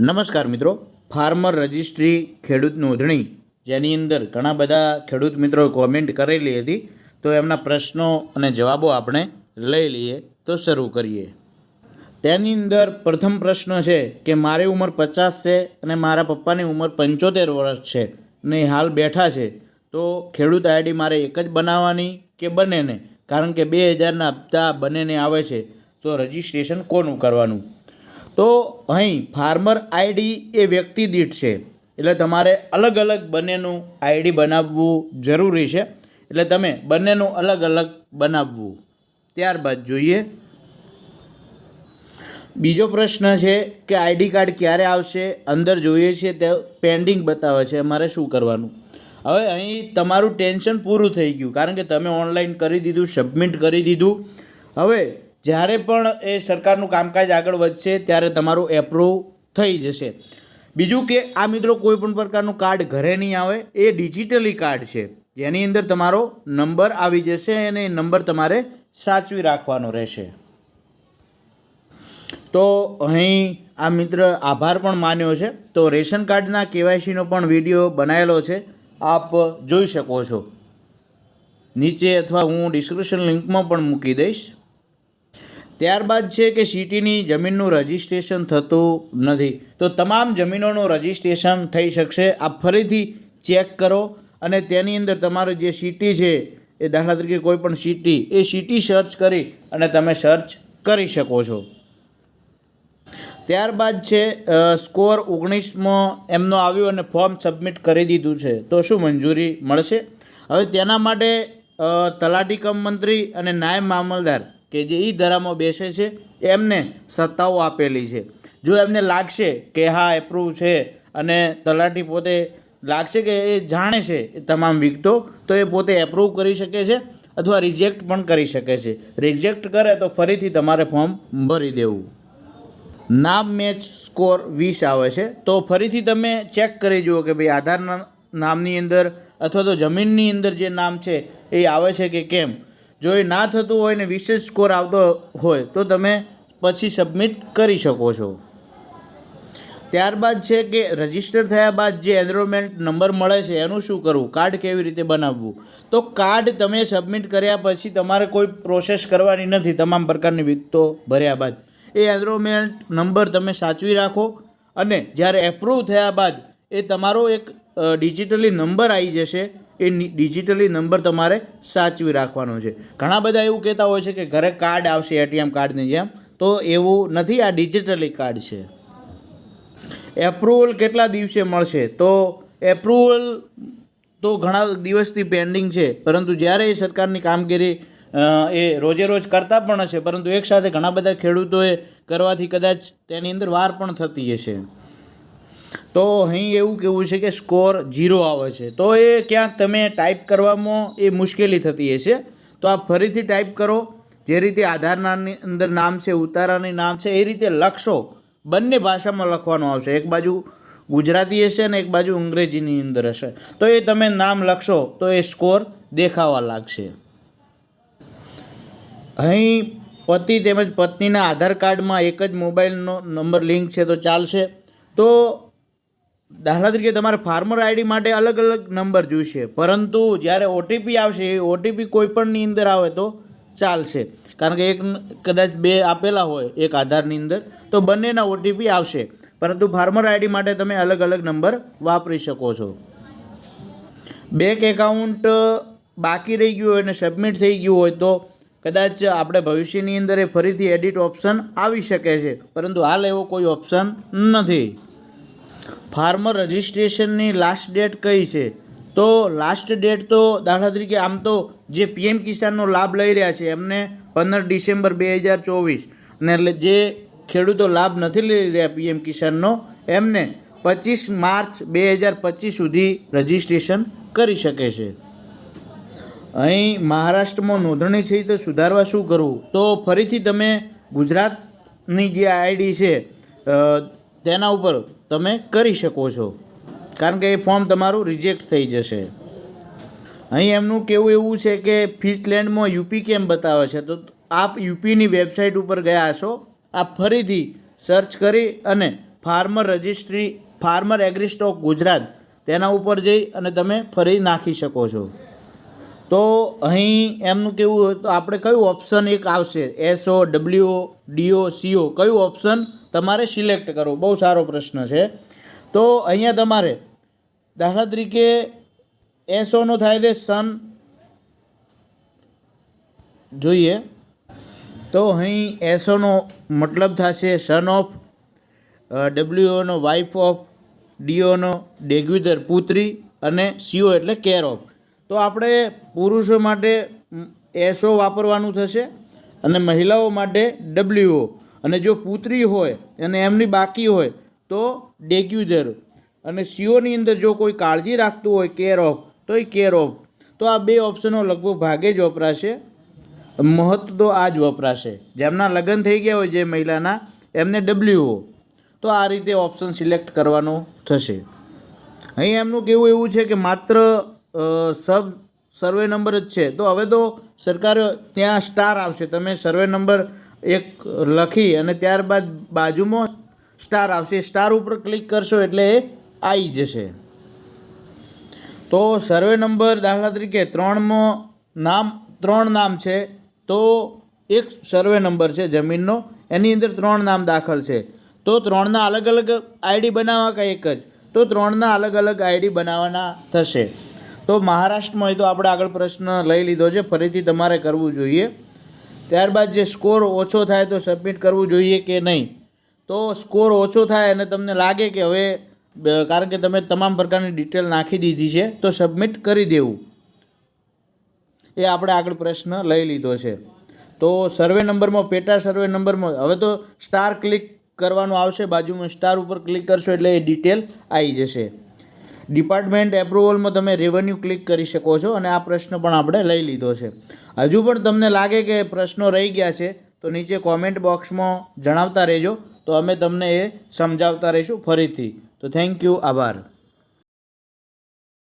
નમસ્કાર મિત્રો. Farmer registry ખેડૂત નોંધણી જેની અંદર ઘણા બધા ખેડૂત મિત્રોએ કોમેન્ટ કરેલી હતી, તો એમના પ્રશ્નો અને જવાબો આપણે લઈ લઈએ. તો શરૂ કરીએ. તેની અંદર પ્રથમ પ્રશ્ન છે કે, મારી ઉંમર પચાસ છે અને મારા પપ્પાની ઉંમર પંચોતેર વર્ષ છે ને હાલ બેઠા છે. તો ખેડૂત આઈડી મારે એક જ બનાવવાની કે બંનેને? કારણ કે બે હજારના હપ્તા બંનેને આવે છે. તો રજિસ્ટ્રેશન કોનું કરવાનું? તો અહીં ફાર્મર આઈડી એ વ્યક્તિ દીઠ છે. એટલે તમારે અલગ અલગ બંનેનું આઈડી બનાવવું જરૂરી છે. એટલે તમે બંનેનું અલગ અલગ બનાવવું. ત્યારબાદ જોઈએ. બીજો પ્રશ્ન છે કે આઈડી કાર્ડ ક્યારે આવશે? અંદર જોઈએ છે તે પેન્ડિંગ બતાવે છે. અમારે શું કરવાનું? હવે અહીં તમારું ટેન્શન પૂરું થઈ ગયું. કારણ કે તમે ઓનલાઈન કરી દીધું સબમિટ કરી દીધું. હવે જ્યારે પણ એ સરકારનું કામકાજ આગળ વધશે, ત્યારે તમારું એપ્રુવ થઈ જશે. બીજું કે આ મિત્રો કોઈ પણ પ્રકારનું કાર્ડ ઘરે નહીં આવે, એ ડિજિટલી કાર્ડ છે. જેની અંદર તમારો નંબર આવી જશે અને એ નંબર તમારે સાચવી રાખવાનો રહેશે. તો અહીં આ મિત્ર આભાર પણ માન્યો છે. તો રેશન કાર્ડના કેવાયસીનો પણ વીડિયો બનાવેલો છે. આપ જોઈ શકો છો. નીચે અથવા હું ડિસ્ક્રિપ્શન લિંકમાં પણ મૂકી દઈશ. ત્યારબાદ છે કે સિટીની જમીનનું રજિસ્ટ્રેશન થતું નથી. તો તમામ જમીનોનું રજિસ્ટ્રેશન થઈ શકશે. આ ફરીથી ચેક કરો અને તેની અંદર તમારું જે સિટી છે, એ દાખલા તરીકે કોઈ પણ સિટી, એ સિટી સર્ચ કરી અને તમે સર્ચ કરી શકો છો. ત્યારબાદ છે સ્કોર ઓગણીસમાં એમનો આવ્યો અને ફોર્મ સબમિટ કરી દીધું છે. તો શું મંજૂરી મળશે? હવે તેના માટે તલાટી કમ મંત્રી અને નાયબ મામલદાર કે જે એ ધરામાં બેસે છે, એમને સત્તાઓ આપેલી છે. જો એમને લાગશે કે હા એપ્રુવ છે અને તલાટી પોતે લાગશે કે એ જાણે છે એ તમામ વિગતો, તો એ પોતે એપ્રુવ કરી શકે છે અથવા રિજેક્ટ પણ કરી શકે છે. રિજેક્ટ કરે તો ફરીથી તમારે ફોર્મ ભરી દેવું. નામ મેચ સ્કોર વીસ આવે છે. તો ફરીથી તમે ચેક કરી જુઓ કે ભાઈ આધારના નામની અંદર અથવા તો જમીનની અંદર જે નામ છે એ આવે છે કે કેમ? જો એ ના થતું હોય ને વિશેષ સ્કોર આવતો હોય, તો તમે પછી સબમિટ કરી શકો છો. ત્યારબાદ છે કે રજિસ્ટર થયા બાદ જે એનરોલમેન્ટ નંબર મળે છે, એનું શું કરવું? કાર્ડ કેવી રીતે બનાવવું? તો કાર્ડ તમે સબમિટ કર્યા પછી તમારે કોઈ પ્રોસેસ કરવાની નથી, તમામ પ્રકારની વિગતો ભર્યા બાદ. એ એનરોલમેન્ટ નંબર તમે સાચવી રાખો અને જ્યારે એપ્રુવ થયા બાદ એ તમારો એક ડિજિટલી નંબર આવી જશે. એ ડિજિટલી નંબર તમારે સાચવી રાખવાનો છે. ઘણા બધા એવું કહેતા હોય છે કે ઘરે કાર્ડ આવશે એટીએમ કાર્ડની જેમ, તો એવું નથી, આ ડિજિટલી કાર્ડ છે. એપ્રુવલ કેટલા દિવસે મળશે? તો એપ્રુવલ તો ઘણા દિવસથી પેન્ડિંગ છે, પરંતુ જ્યારે એ સરકારની કામગીરી એ રોજે રોજ કરતા પણ હશે, પરંતુ એકસાથે ઘણા બધા ખેડૂતોએ કરવાથી કદાચ તેની અંદર વાર પણ થતી હશે. તો અહીં એવું કેવું છે કે સ્કોર ઝીરો આવે છે. તો એ ક્યાંક તમે ટાઈપ કરવામાં એ મુશ્કેલી થતી હશે. તો આ ફરીથી ટાઈપ કરો. જે રીતે આધારનાની અંદર નામ છે, ઉતારાની નામ છે, એ રીતે લખશો. બંને ભાષામાં લખવાનું આવશે. એક બાજુ ગુજરાતી હશે અને એક બાજુ અંગ્રેજીની અંદર હશે. તો એ તમે નામ લખશો, તો એ સ્કોર દેખાવા લાગશે. અહીં પતિ તેમજ પત્નીના આધાર કાર્ડમાં એક જ મોબાઈલનો નંબર લિંક છે, તો ચાલશે. તો દાખલા તરીકે તમારે ફાર્મર આઈડી માટે અલગ અલગ નંબર જોઈશે. પરંતુ જ્યારે ઓટીપી આવશે, એ ઓટીપી કોઈપણની અંદર આવે તો ચાલશે. કારણ કે એક કદાચ બે આપેલા હોય, એક આધારની અંદર, તો બંનેના ઓટીપી આવશે. પરંતુ ફાર્મર આઈડી માટે તમે અલગ અલગ નંબર વાપરી શકો છો. બેંક એકાઉન્ટ બાકી રહી ગયું હોય અને સબમિટ થઈ ગયું હોય તો કદાચ આપણે ભવિષ્યની અંદર એ ફરીથી એડિટ ઓપ્શન આવી શકે છે. પરંતુ હાલ એવો કોઈ ઓપ્શન નથી. ફાર્મર રજિસ્ટ્રેશનની લાસ્ટ ડેટ કઈ છે? તો લાસ્ટ ડેટ તો દાખલા તરીકે આમ તો જે પીએમ કિસાનનો લાભ લઈ રહ્યા છે એમને પંદર ડિસેમ્બર બે હજાર ચોવીસ. અને એટલે જે ખેડૂતો લાભ નથી લઈ રહ્યા પીએમ કિસાનનો, એમને પચીસ માર્ચ બે હજાર પચીસ સુધી રજિસ્ટ્રેશન કરી શકે છે. અહીં મહારાષ્ટ્રમાં નોંધણી છે તો સુધારવા શું કરવું? તો ફરીથી તમે ગુજરાતની જે આઈડી છે તેના ઉપર તમે કરી શકો છો. કારણ કે એ ફોર્મ તમારું રિજેક્ટ થઈ જશે. અહીં એમનું કેવું એવું છે કે ફિસલેન્ડમાં યુપી કેમ બતાવે છે? તો આપ યુપીની વેબસાઇટ ઉપર ગયા હશો, આપ ફરીથી સર્ચ કરી અને farmer registry farmer agristack of Gujarat તેના ઉપર જઈ અને તમે ફરી નાખી શકો છો. તો અહીં એમનું કેવું હોય તો આપણે કયું ઓપ્શન એક આવશે? એસઓ ડબલ્યુઓ ડીઓ સીઓ કયું ઓપ્શન તમારે સિલેક્ટ કરવો. બહુ સારો પ્રશ્ન છે. તો અહીંયા તમારે દાખલા તરીકે એસોનો થાય છે સન. જોઈએ. તો અહીં એસોનો મતલબ થશે સન ઓફ ડબલ્યુઓનો વાઇફ ઓફ ડીઓનો ડેગ્યુધર પુત્રી અને સીઓ એટલે કેર ઓફ. તો આપણે પુરુષો માટે એસો વાપરવાનું થશે અને મહિલાઓ માટે ડબલ્યુઓ અને જો પુત્રી હોય અને એમની બાકી હોય, તો ડેગ્યુદર અને સીઓની અંદર જો કોઈ કાળજી રાખતું હોય કેર ઓફ તો એ કેર ઓફ તો આ બે ઓપ્શનો લગભગ ભાગે જ વપરાશે. મહત્વ તો આ જ વપરાશે. જેમના લગ્ન થઈ ગયા હોય, જે મહિલાના, એમને ડબલ્યુઓ તો આ રીતે ઓપ્શન સિલેક્ટ કરવાનો થશે. અહીં એમનું કેવું એવું છે કે માત્ર સબ સર્વે નંબર જ છે. તો હવે તો સરકારે ત્યાં સ્ટાર આવશે. તમે સર્વે નંબર એક લખી અને ત્યારબાદ બાજુમાં સ્ટાર આવશે. સ્ટાર ઉપર ક્લિક કરશો એટલે એ આવી જશે. તો સર્વે નંબર દાખલા તરીકે ત્રણમાં નામ, ત્રણ નામ છે. તો એક સર્વે નંબર છે જમીનનો. એની અંદર ત્રણ નામ દાખલ છે. તો ત્રણના અલગ અલગ આઈડી બનાવવા કે એક જ. તો ત્રણના અલગ અલગ આઈડી બનાવવાના થશે. તો મહારાષ્ટ્રમાં તો આપણે આગળ પ્રશ્ન લઈ લીધો છે. ફરીથી તમારે કરવું જોઈએ. ત્યારબાદ જે સ્કોર ઓછો થાય તો સબમિટ કરવું જોઈએ કે નહીં? તો સ્કોર ઓછો થાય અને તમને લાગે કે હવે કારણ કે તમે તમામ પ્રકારની ડિટેલ નાખી દીધી છે, તો સબમિટ કરી દેવું. એ આપણે આગળ પ્રશ્ન લઈ લીધો છે. તો સર્વે નંબરમાં, પેટા સર્વે નંબરમાં, હવે તો સ્ટાર ક્લિક કરવાનું આવશે. બાજુમાં સ્ટાર ઉપર ક્લિક કરશો એટલે એ ડિટેલ આવી જશે. ડિપાર્ટમેન્ટ એપ્રુવલમાં તમે રેવન્યુ ક્લિક કરી શકો છો અને આ પ્રશ્ન પણ આપણે લઈ લીધો છે. હજુ પણ તમને લાગે કે પ્રશ્નો રહી ગયા છે, તો નીચે કોમેન્ટ બોક્સમાં જણાવતા રહેજો, તો અમે તમને એ સમજાવતા રહીશું ફરીથી. તો થેન્ક યુ આભાર.